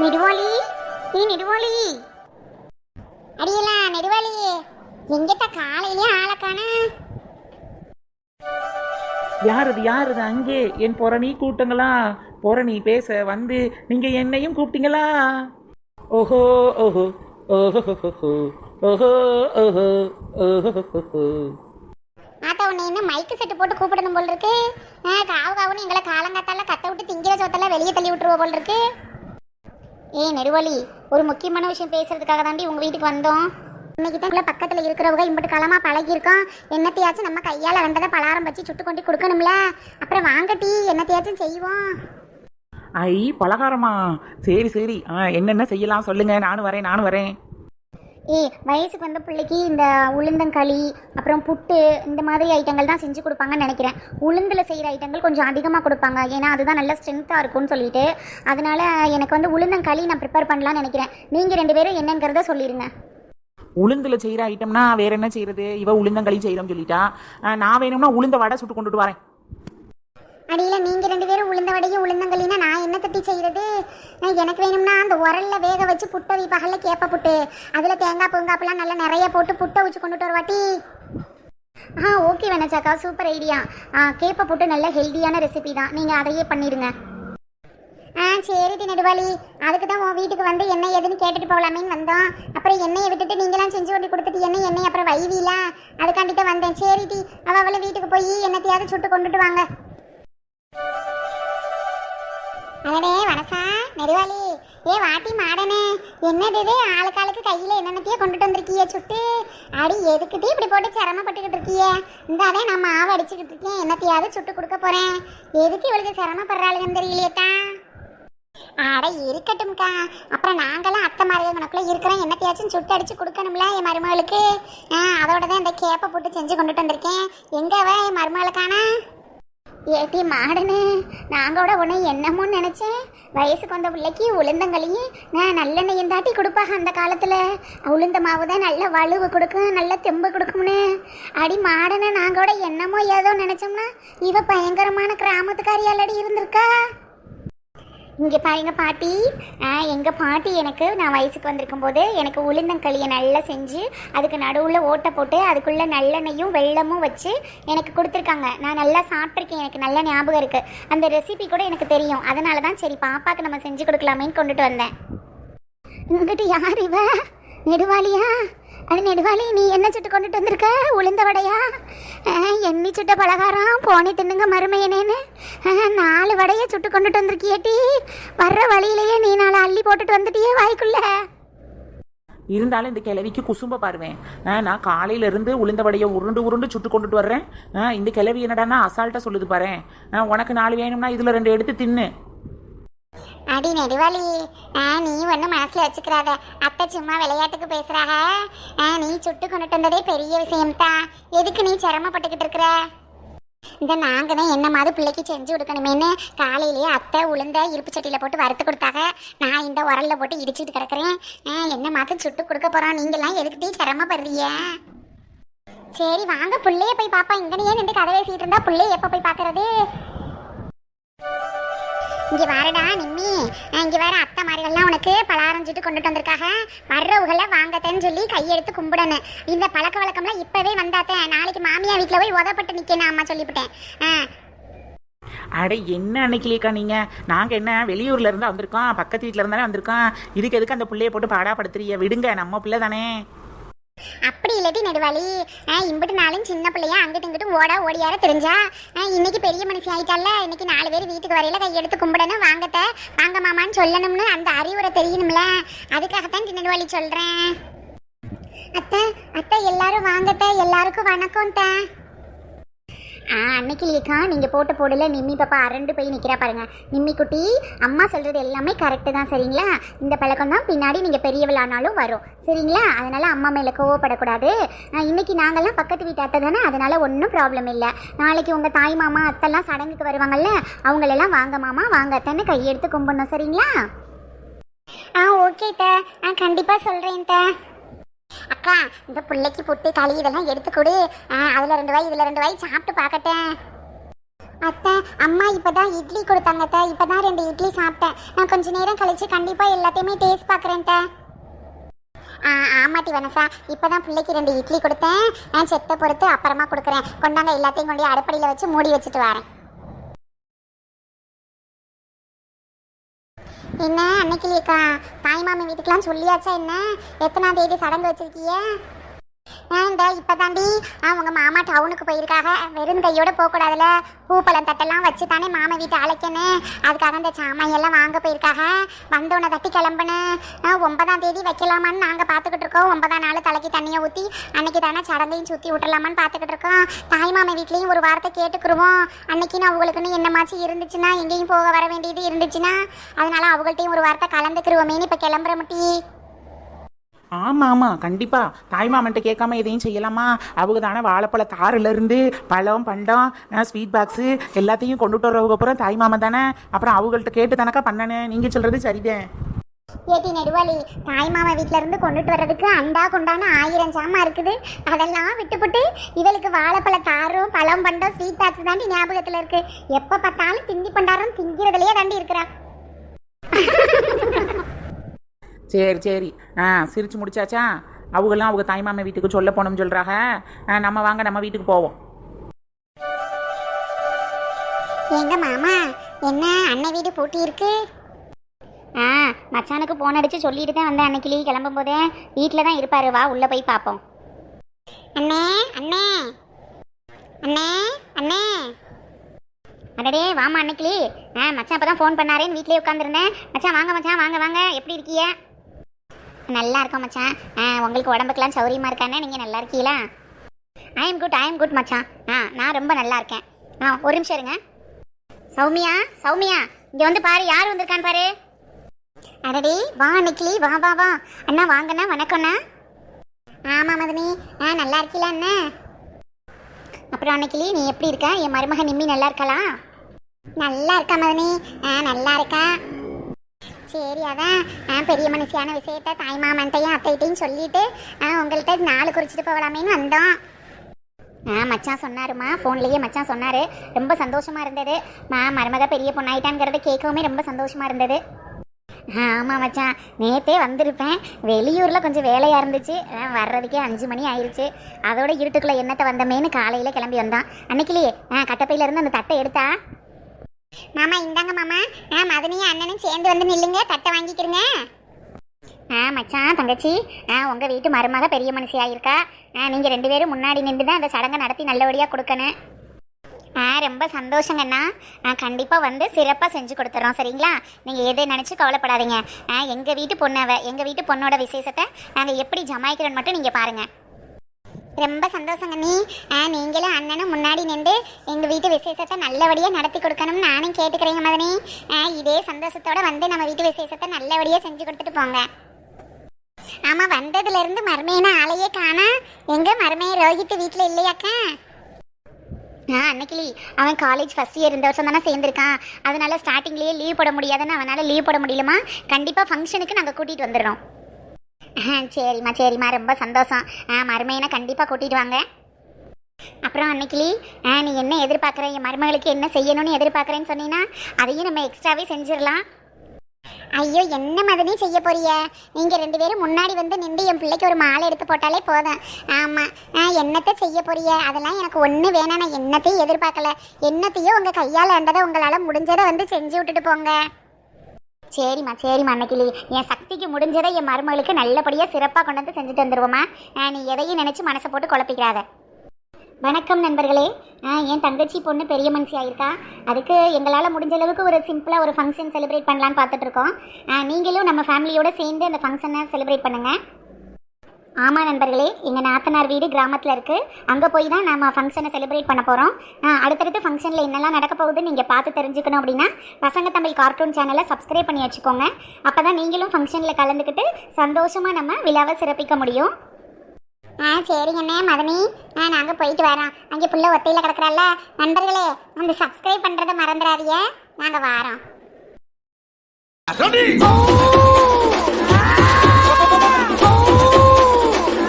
நெடுவாளி நீ நெடுவாளி. அடியலா நெடுவாளி. எங்கிட்ட காலையிலே ஆளை காணா. யாரது யாரது? அங்கே என் பொறணி கூட்டங்களா? பொறணி பேச வந்து நீங்க என்னையும் கூப்பிட்டீங்களா? ஓஹோ ஓஹோ. ஓஹோ ஓஹோ ஓஹோ. ஓஹோ ஆத்தா உன்னை என்ன மைக்கு செட்டு போட்டு கூப்பிடணும் போல் இருக்கு? காவு காவுன்னு எங்களை காலங்காத்தால கத்த விட்டு திங்கிற சோத்தெல்லாம் வெளியே தள்ளி விட்டுருவ போல் இருக்கு. ஏய் நெடுவலி ஒரு முக்கியமான விஷயம் பேசுறதுக்காக தாண்டி உங்க வீட்டுக்கு வந்தோம். இன்னைக்கு தான் பக்கத்துல இருக்கிறவங்க இம்பட்டு காலமா பழகியிருக்கோம். என்னத்தையாச்சும் நம்ம கையால வந்ததை பலாரம் வச்சு சுட்டு கொண்டு கொடுக்கணும்ல? அப்புறம் வாங்கட்டி என்னத்தையாச்சும் செய்வோம். ஐ பலகாரமா? சரி சரி. ஆ என்னென்ன செய்யலாம் சொல்லுங்க. நானும் வரேன் நானும் வரேன். ஏ வயசுக்கு வந்த பிள்ளைக்கு இந்த உளுந்தங்களி அப்புறம் புட்டு இந்த மாதிரி ஐட்டங்கள் தான் செஞ்சு கொடுப்பாங்கன்னு நினைக்கிறேன். உளுந்தில் செய்கிற ஐட்டங்கள் கொஞ்சம் அதிகமாக கொடுப்பாங்க. ஏன்னா அதுதான் நல்ல ஸ்ட்ரென்த்தாக இருக்கும்னு சொல்லிட்டு. அதனால் எனக்கு வந்து உளுந்தங்களி நான் ப்ரிப்பேர் பண்ணலாம்னு நினைக்கிறேன். நீங்கள் ரெண்டு பேரும் என்னங்கிறத சொல்லிடுங்க உளுந்தில் செய்கிற ஐட்டம்னா வேறு என்ன செய்கிறது இவ உளுந்தங்களி செய்கிறோம்னு சொல்லிட்டா. நான் வேணும்னா உளுந்த வடை சுட்டு கொண்டுட்டு வரேன். அடியில் நீங்கள் ரெண்டு பேரும் உளுந்த வடையும் உளுந்தங்களினா நான் என்ன தட்டி செய்கிறது எனக்கு வேணும்னா அந்த உரல்ல வேக வச்சு புட்டை பகலில் கேப்ப புட்டு. அதில் தேங்காய் பூங்காப்பெல்லாம் நல்லா நிறைய போட்டு புட்டை வச்சு கொண்டுட்டு வருவாட்டி ஆ ஓகே வேணாச்சாக்கா சூப்பர் ஐடியா. ஆ கேப்ப புட்டு நல்ல ஹெல்த்தியான ரெசிபி தான். நீங்கள் அதையே பண்ணிடுங்க ஆ சரிடி நெடுவாளி. அதுக்கு தான் உன் வீட்டுக்கு வந்து என்ன ஏதுன்னு கேட்டுட்டு போகலாமேன்னு வந்தோம். அப்புறம் எண்ணெயை விட்டுட்டு நீங்களாம் செஞ்சு கொண்டு கொடுத்துட்டு என்ன எண்ணெய் அப்புறம் வைவீல. அதுக்காண்டி தான் வந்தேன் சரிடி அவள் அவளை வீட்டுக்கு போய் என்னத்தையாவது சுட்டு கொண்டுட்டு வாங்க. அடடே வனசா நெடுவாளி ஏ வாட்டி மாடனே. என்னது இது? ஆளுக்கு ஆளுக்கு கையில என்னென்னத்தையோ கொண்டுட்டு வந்திருக்கியே சுட்டு. அடி எதுக்கிட்டே இப்படி போட்டு சிரமப்பட்டுக்கிட்டு இருக்கியே? இந்த நான் மாவு அடிச்சுக்கிட்டு இருக்கேன். என்னத்தையாவது சுட்டு கொடுக்க போறேன். எதுக்கு இவளுக்கு சிரமப்படுறாளுன்னு தெரியலையேத்தா அட இருக்கட்டும்க்கா. அப்புறம் நாங்களாம் அத்தை மருமகனுக்குள்ள இருக்கிறோம். என்னத்தையாச்சும் சுட்டு அடிச்சு கொடுக்கணும்ல என் மருமகளுக்கு. ஆ, அதோட தான் இந்த கேப்பை போட்டு செஞ்சு கொண்டுட்டு வந்திருக்கேன். எங்க என் மருமகளுக்கானா? ஏட்டி மாடனே நாங்களோட கூட உன்னை என்னமோ நினைச்சேன். வயசுக்கு வந்த பிள்ளைக்கு உளுந்தங்களையும் நான் நல்லெண்ணெயும் தாட்டி கொடுப்பாங்க அந்த காலத்துல. உளுந்த மாவு தான் நல்ல வலுவு கொடுக்கும் நல்ல தெம்பு கொடுக்கும்னு. அடி மாடனை நான் கூட என்னமோ ஏதோ நினைச்சோம்னா இவ பயங்கரமான கிராமத்துக்காரியாலடி இருந்திருக்கா? இங்கே பாருங்க பாட்டி. எங்கள் பாட்டி எனக்கு நான் வயசுக்கு வந்திருக்கும் போது எனக்கு உளுந்தங்களியை நல்லா செஞ்சு அதுக்கு நடுவில் ஓட்டை போட்டு அதுக்குள்ளே நல்லெண்ணெயும் வெல்லமும் வச்சு எனக்கு கொடுத்துருக்காங்க. நான் நல்லா சாப்பிட்ருக்கேன் எனக்கு நல்ல ஞாபகம் இருக்குது அந்த ரெசிபி கூட எனக்கு தெரியும். அதனால தான் சரி பாப்பாக்கு நம்ம செஞ்சு கொடுக்கலாமேன்னு கொண்டுட்டு வந்தேன். உங்ககிட்ட யார் இவ? நெடுவாளியா? அது நெடுவாளி நீ என்ன சுட்டு கொண்டுட்டு வந்திருக்க? உளுந்த வடையா? எண்ணி சுட்ட பலகாரம் போனே தின்னுங்க மருமையனேன்னு. நாலு வடையை சுட்டு கொண்டுட்டு வந்திருக்கியேட்டி வர்ற வழியிலேயே நீ நாலு அள்ளி போட்டுட்டு வந்துட்டியே வாய்க்குள்ள. இருந்தாலும் இந்த கிளவிக்கு குசும்ப பாருவேன் ஆ, நான் காலையில இருந்து உளுந்த வடையை உருண்டு உருண்டு சுட்டு கொண்டுட்டு வர்றேன். ஆ, இந்த கிளவி என்னடானா அசால்ட்டா சொல்லுது பாரு உனக்கு நாலு வேணும்னா இதுல ரெண்டு எடுத்து தின்னு. அடி நெடுவாளி. ஆ நீ ஒன்றும் மனசில் வச்சுக்கிறாத. அத்தை சும்மா விளையாட்டுக்கு பேசுகிறாக ஆ நீ சுட்டு கொண்டுட்டு வந்ததே பெரிய விஷயம்தான் எதுக்கு நீ சிரமப்பட்டுக்கிட்டு இருக்கிற? இந்த நாங்கள் தான் என்ன மாதிரி பிள்ளைக்கு செஞ்சு கொடுக்கணுமேன்னு காலையிலேயே அத்தை உளுந்த இருப்பு சட்டியில் போட்டு வறுத்து கொடுத்தாங்க நான் இந்த உரல்ல போட்டு இடிச்சிட்டு கிடக்குறேன். ஆ, என்ன மாதிரி சுட்டு கொடுக்க போகிறோம் நீங்களாம் எதுக்கிட்டே சிரமப்படுறீங்க? சரி வாங்க பிள்ளைய போய் பாப்பா. இங்கனையே நின்று கதை பேசிகிட்டு இருந்தா பிள்ளைய எப்போ போய் பார்க்கறது இங்கே வரடா நிம்மி. இங்கே வர அத்தை மாதிரிகள்லாம் உனக்கு பலாரம் சுட்டு கொண்டுட்டு வந்திருக்காக. வர்றவுகளை வாங்கத்தேன்னு சொல்லி கையெடுத்து கும்பிடணும். இந்த பழக்க வழக்கம்லாம் இப்பவே வந்தாத்தேன் நாளைக்கு மாமியா வீட்டில் போய் உதப்பட்டு நிக்கணும் அம்மா சொல்லிவிட்டேன். அட என்ன அன்னைக்கிலேக்கா நீங்கள் நாங்கள் என்ன வெளியூர்ல இருந்து வந்திருக்கோம் பக்கத்து வீட்டில் இருந்தாலே வந்திருக்கோம். இதுக்கு எதுக்கு அந்த பிள்ளைய போட்டு பாடாப்படுத்துறீங்க விடுங்க நம்ம பிள்ளை தானே. அப்படி இல்லாட்டி நெடுவாளி இம்பிட்டு நாளும் சின்ன பிள்ளையா அங்கிட்டு இங்கிட்டும் ஓட ஓடியார தெரிஞ்சா இன்னைக்கு பெரிய மனுஷி ஆயிட்டால இன்னைக்கு நாலு பேர் வீட்டுக்கு வரையில கையெடுத்து கும்பிடணும் வாங்கத்த வாங்க மாமான்னு சொல்லணும்னு அந்த அறிவுரை தெரியணும்ல. அதுக்காகத்தான் நெடுவாளி சொல்றேன். அத்தை அத்தை எல்லாரும் வாங்கத்த எல்லாருக்கும் வணக்கம் தான் ஆ அன்னைக்கு இல்லைக்கா நீங்கள் போட்ட போடல நிம்மி பாப்பா அரண்டு போய் நிற்கிறா பாருங்க. நிம்மி குட்டி அம்மா சொல்கிறது எல்லாமே கரெக்டு தான் சரிங்களா? இந்த பழக்கம் தான் பின்னாடி நீங்கள் பெரியவளானாலும் வரும். சரிங்களா? அதனால் அம்மா மேலே கோவப்படக்கூடாது. ஆ, இன்னைக்கு நாங்கள்லாம் பக்கத்து வீட்டு அத்தை தானே அதனால் ஒன்றும் ப்ராப்ளம் இல்லை. நாளைக்கு உங்கள் தாய் மாமா அத்தெல்லாம் சடங்குக்கு வருவாங்கல்ல அவங்களெல்லாம் வாங்க மாமா வாங்க அத்தைன்னு கையெடுத்து கும்பிடணும் சரிங்களா? ஆ ஓகே த ஆ கண்டிப்பாக சொல்கிறேன் த அக்கா இந்த பிள்ளைக்கு புட்டு களி இதெல்லாம் எடுத்து கொடு. ஆ, ரெண்டு வாய் இதில் ரெண்டு வாய் சாப்பிட்டு பார்க்கட்டேன். அத்தை அம்மா இப்போ தான் இட்லி கொடுத்தாங்க அத்தை. இப்பதான் ரெண்டு இட்லி சாப்பிட்டேன். நான் கொஞ்ச நேரம் கழித்து கண்டிப்பாக எல்லாத்தையுமே டேஸ்ட் பார்க்குறேன் அத்தை. ஆ ஆமாட்டி வனசா. இப்பதான் பிள்ளைக்கு ரெண்டு இட்லி கொடுத்தேன். நான் செத்தை பொறுத்து அப்புறமா கொடுக்குறேன். கொண்டாங்க எல்லாத்தையும் கொண்டு அடுப்படியில் வச்சு மூடி வச்சுட்டு வரேன். என்ன அன்னைக்கு அக்கா தாய் வீட்டுக்கெல்லாம் சொல்லியாச்சா என்ன? எத்தனாம் தேதி சடங்கு வச்சிருக்கீங்க ஏன்டா இப்பதாண்டி? ஆ உங்க மாமா டவுனுக்கு போயிருக்காக. வெறும் கையோட போகக்கூடாதுல. பூப்பழம் தட்டெல்லாம் வச்சு தானே மாமா வீட்டை அழைக்கணும் அதுக்காக இந்த சாமான் வாங்க போயிருக்காக. வந்தோடனே தட்டி கிளம்புனேன். ஒன்பதாம் தேதி வைக்கலாமான்னு நாங்கள் பார்த்துக்கிட்டு இருக்கோம். ஒன்பதாம் நாள் தலைக்கு தண்ணியை ஊற்றி அன்னைக்கு தானே சடங்கையும் சுற்றி விட்டுலாமான்னு பார்த்துக்கிட்டு இருக்கோம். தாய் மாமா வீட்லேயும் ஒரு வார்த்தை கேட்டுக்குருவோம். அன்னைக்கு நான் அவங்களுக்குன்னு என்னமாச்சும் இருந்துச்சுன்னா எங்கேயும் போக வர வேண்டியது இருந்துச்சுன்னா அதனால அவங்கள்ட்டையும் ஒரு வார்த்தை கலந்துக்கிருவோமேன்னு இப்போ கிளம்புற முட்டி. ஆமாம் ஆமாம் கண்டிப்பாக தாய்மாமன்ட்ட கேட்காம எதையும் செய்யலாமா? அவங்க தானே வாழைப்பழ தாறுலேருந்து பழம் பண்டம் ஸ்வீட் பாக்ஸு எல்லாத்தையும் கொண்டுட்டு வரவங்க அப்புறம் தாய்மாமன் தானே? அப்புறம் அவங்கள்ட்ட கேட்டு தானக்கா பண்ணனே? நீங்கள் சொல்கிறது சரிதான் ஏட்டி நெடுவாளி தாய் வீட்டிலேருந்து இருந்து கொண்டுட்டு வர்றதுக்கு அண்டா கொண்டான ஆயிரம் சாமான் இருக்குது. அதெல்லாம் விட்டுப்புட்டு இவளுக்கு வாழைப்பழ தாரும் பழம் பண்டம் ஸ்வீட் பாக்ஸ் தாண்டி ஞாபகத்தில் இருக்குது எப்போ பார்த்தாலும் திண்டி பண்டாரம் திங்கிறதுலையே தாண்டி இருக்கிறா. சரி சரி. ஆ சிரிச்சு முடிச்சாச்சா? அவங்களாம் அவங்க தாய்மாமன் வீட்டுக்கு சொல்ல போனோம்னு சொல்கிறாங்க நம்ம வாங்க நம்ம வீட்டுக்கு போவோம். எங்க மாமா என்ன அண்ணன் வீடு பூட்டி இருக்கு? ஆ மச்சானுக்கு போன் அடிச்சு சொல்லிட்டு தான் வந்தேன் அன்னைக்கு கிளம்பும் போதே. வீட்டில் தான் இருப்பாரு. வா உள்ள போய் பார்ப்போம் அண்ணே அண்ணே. அண்ணே அண்ணே. அடடே வாமா அன்னைக்கிளி ஆ மச்சான் அப்போ தான் ஃபோன் பண்ணாரேன்னு வீட்லயே உட்காந்துருந்தேன் மச்சான் வாங்க மச்சான் வாங்க வாங்க. எப்படி இருக்கீங்க? நல்லா இருக்கோம் மச்சான். ஆ உங்களுக்கு உடம்புக்கெல்லாம் சௌரியமாக இருக்கானே? நீங்கள் நல்லா இருக்கீங்களா? I am good I am good மச்சான். ஆ நான் ரொம்ப நல்லா இருக்கேன். ஆ ஒரு நிமிஷம் இருங்க. சௌமியா சௌமியா இங்கே வந்து பாரு யார் வந்திருக்கான்னு பாரு. அடடி வா நிக்கிலி வா வா வா. அண்ணா வாங்கண்ணா வணக்கம்ண்ணா. ஆமாம் மதுமி ஆ நல்லா இருக்கீல அண்ணா? அப்புறம் அன்னைக்கிளி நீ எப்படி இருக்க? என் மருமக நிம்மி நல்லா இருக்கலாம் நல்லா இருக்கா மதுமி ஆ நல்லா இருக்கா? சரி அதான் நான் பெரிய மனுஷியான விஷயத்த தாய் மாமன்ட்டையும் அத்தைகிட்டையும் சொல்லிட்டு ஆ உங்கள்கிட்ட நாலு குறிச்சிட்டு போகலாமேன்னு வந்தோம். ஆ மச்சான் சொன்னாருமா ஃபோன்லேயே மச்சான் சொன்னார். ரொம்ப சந்தோஷமாக இருந்தது. மா மருமக பெரிய பொண்ணாயிட்டாங்கிறத கேட்கவுமே ரொம்ப சந்தோஷமாக இருந்தது. ஆமாம் மச்சான். நேத்தே வந்திருப்பேன். வெளியூரில் கொஞ்சம் வேலையாக இருந்துச்சு. வர்றதுக்கே அஞ்சு மணி ஆயிடுச்சு அதோட இருட்டுக்குள்ளே என்னத்தை வந்தமேன்னு காலையில் கிளம்பி வந்தான். அன்னைக்கிலேயே ஆ கட்டப்பையில இருந்து அந்த தட்டை எடுத்தா? மாமா இந்தாங்க மாமா. ஆ மதனியும் அண்ணனும் சேர்ந்து வந்து நில்லுங்க. தட்டை வாங்கிக்கிறங்க ஆ மச்சான் தங்கச்சி. ஆ உங்கள் வீட்டு மருமக பெரிய மனுஷியாக இருக்கா? ஆ நீங்கள் ரெண்டு பேரும் முன்னாடி நின்று தான் அந்த சடங்கை நடத்தி நல்லபடியாக கொடுக்கணும். ஆ ரொம்ப சந்தோஷங்கண்ணா ஆ கண்டிப்பாக வந்து சிறப்பாக செஞ்சு கொடுத்துட்றோம் சரிங்களா? நீங்கள் எதை நினச்சி கவலைப்படாதீங்க. ஆ எங்கள் வீட்டு பொண்ணவை எங்கள் வீட்டு பொண்ணோட விசேஷத்தை நாங்கள் எப்படி ஜமாய்க்கிறோன்னு மட்டும் நீங்கள் பாருங்கள் ரொம்ப சந்தோஷங்க. நீ ஆ நீங்களும் அண்ணனும் முன்னாடி நின்று எங்கள் வீட்டு விசேஷத்தை நல்லபடியாக நடத்தி கொடுக்கணும்னு நானும் கேட்டுக்கிறேங்க மதனி. ஆ இதே சந்தோஷத்தோடு வந்து நம்ம வீட்டு விசேஷத்தை நல்லபடியாக செஞ்சு கொடுத்துட்டு போங்க. ஆமா வந்ததுல இருந்து மருமையின ஆளையே காணா. எங்க மருமையை ரோஹித் வீட்டில் இல்லையாக்கா? ஆ அன்னைக்கிளி அவன் காலேஜ் ஃபர்ஸ்ட் இயர் இந்த வருஷம் தானே சேர்ந்துருக்கான். அதனால ஸ்டார்டிங்லேயே லீவ் போட முடியாதுன்னு அவனால் லீவ் போட முடியலமா? கண்டிப்பாக ஃபங்க்ஷனுக்கு நாங்கள் கூட்டிகிட்டு வந்துடுறோம். சரிம்மா சரிம்மா. ரொம்ப சந்தோஷம். ஆ மருமையனை கண்டிப்பாக கூட்டிகிட்டு வாங்க. அப்புறம் அன்னைக்கிளி ஆ நீ என்ன எதிர்பார்க்குற? என் மருமகளுக்கு என்ன செய்யணும்னு எதிர்பார்க்குறேன்னு சொன்னீங்கன்னா அதையும் நம்ம எக்ஸ்ட்ராவே செஞ்சிடலாம். ஐயோ என்ன மதனே செய்ய போறிய? நீங்கள் ரெண்டு பேரும் முன்னாடி வந்து நின்று என் பிள்ளைக்கு ஒரு மாலை எடுத்து போட்டாலே போதும். ஆமாம் ஆ, என்னத்த செய்ய போறிய? அதெல்லாம் எனக்கு ஒன்று வேணாம். நான் என்னத்தையும் எதிர்பார்க்கல. என்னத்தையும் உங்கள் கையால் ஆண்டதை உங்களால் முடிஞ்சதை வந்து செஞ்சு விட்டுட்டு போங்க. சரிம்மா சரிம்மா அன்னைக்கிளி என் சக்திக்கு முடிஞ்சதை என் மருமகளுக்கு நல்லபடியாக சிறப்பாக கொண்டு வந்து செஞ்சுட்டு வந்துருவோம்மா. நீ எதையும் நினச்சி மனசை போட்டு குழப்பிக்கிறாத வணக்கம் நண்பர்களே. என் தங்கச்சி பொண்ணு பெரிய மனுஷி ஆயிருக்கா? அதுக்கு எங்களால் முடிஞ்ச அளவுக்கு ஒரு சிம்பிளாக ஒரு ஃபங்க்ஷன் செலிப்ரேட் பண்ணலான்னு பார்த்துட்ருக்கோம் நீங்களும் நம்ம ஃபேமிலியோடு சேர்ந்து அந்த ஃபங்க்ஷனை செலிப்ரேட் பண்ணுங்கள் ஆமாம் நண்பர்களே எங்கள் நாத்தனார் வீடு கிராமத்தில் இருக்குது அங்கே போய் தான் நம்ம ஃபங்க்ஷனை செலிப்ரேட் பண்ண போகிறோம் அடுத்தடுத்து ஃபங்க்ஷனில் என்னெல்லாம் நடக்க போகுதுன்னு நீங்கள் பார்த்து தெரிஞ்சுக்கணும் அப்படின்னா பசங்க தமிழ் கார்ட்டூன் சேனலை சப்ஸ்கிரைப் பண்ணி வச்சுக்கோங்க. அப்போ தான் நீங்களும் ஃபங்க்ஷனில் கலந்துக்கிட்டு சந்தோஷமாக நம்ம விழாவை சிறப்பிக்க முடியும். ஆ சரிங்கண்ணே மதனி. ஆ நாங்கள் போயிட்டு வரோம். அங்கே புள்ள ஒத்தையில் கிடக்குறல்ல நண்பர்களே அந்த சப்ஸ்கிரைப் பண்ணுறதை மறந்துடாதீங்க. நாங்கள் வரோம். Ready?